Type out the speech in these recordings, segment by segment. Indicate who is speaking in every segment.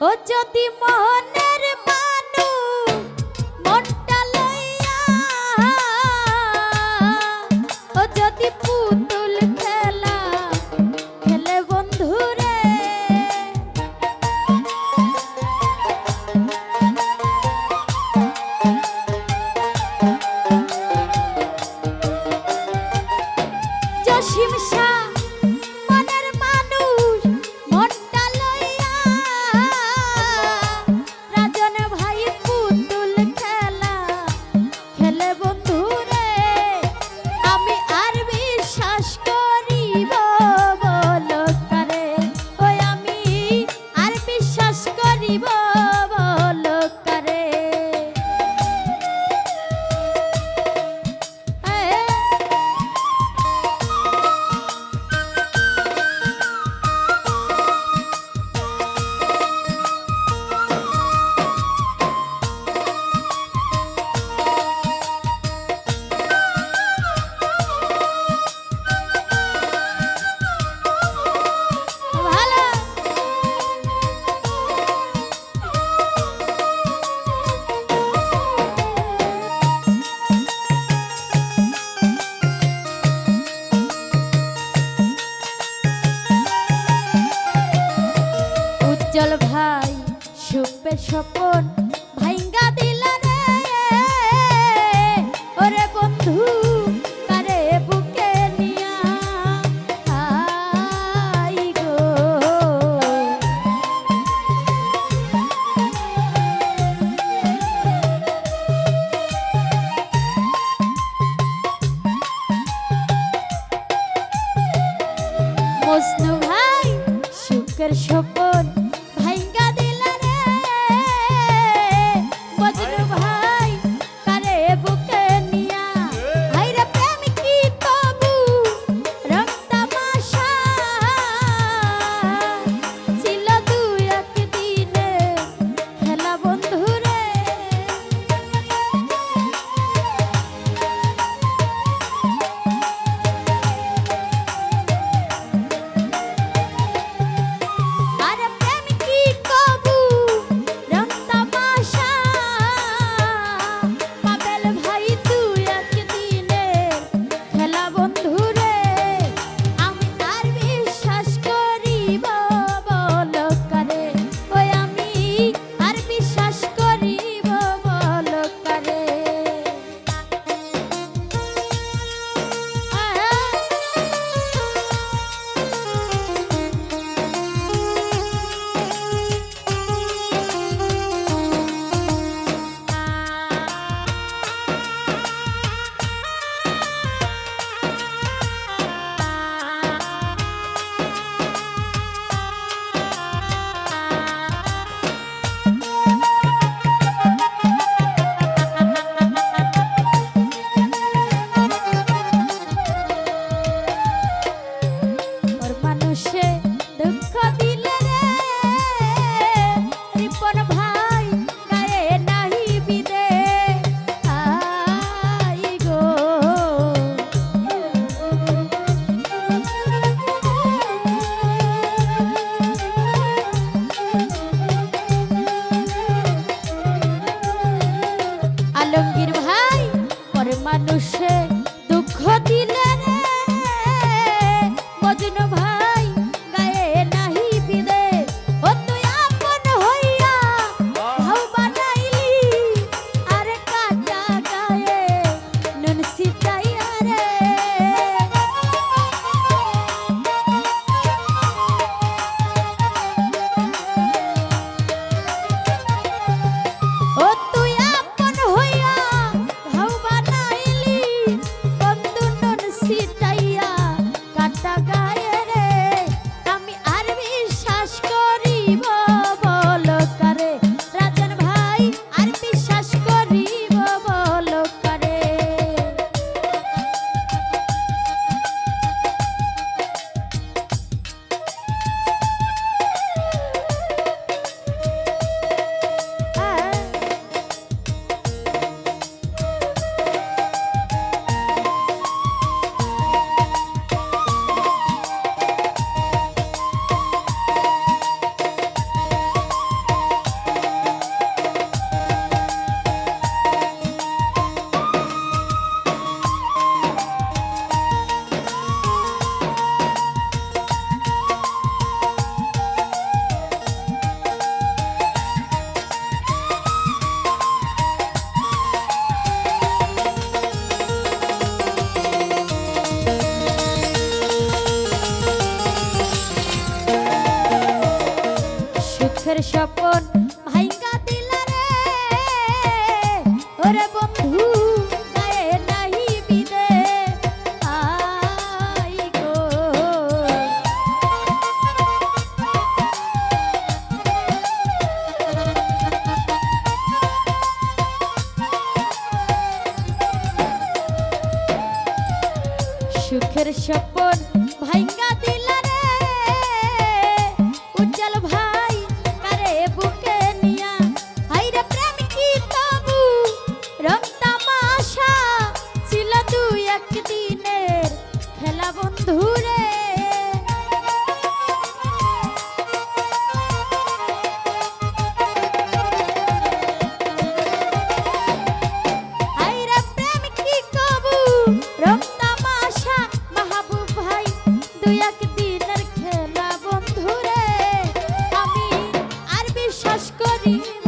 Speaker 1: ও যদি মনের মানু মনটা লইয়া, ও যদি পুতুল খেলা, খেলে বন্ধু রে জসিম শাহ Thank you.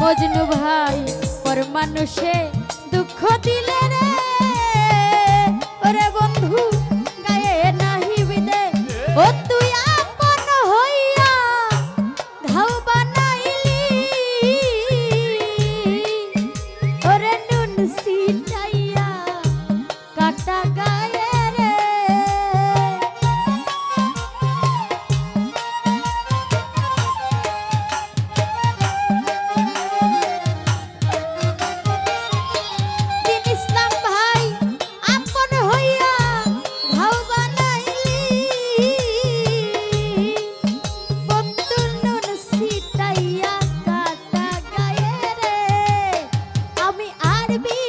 Speaker 1: মজনু ভাই পর মানুষে দুঃখ দিলে রে। ওরে বন্ধু baby.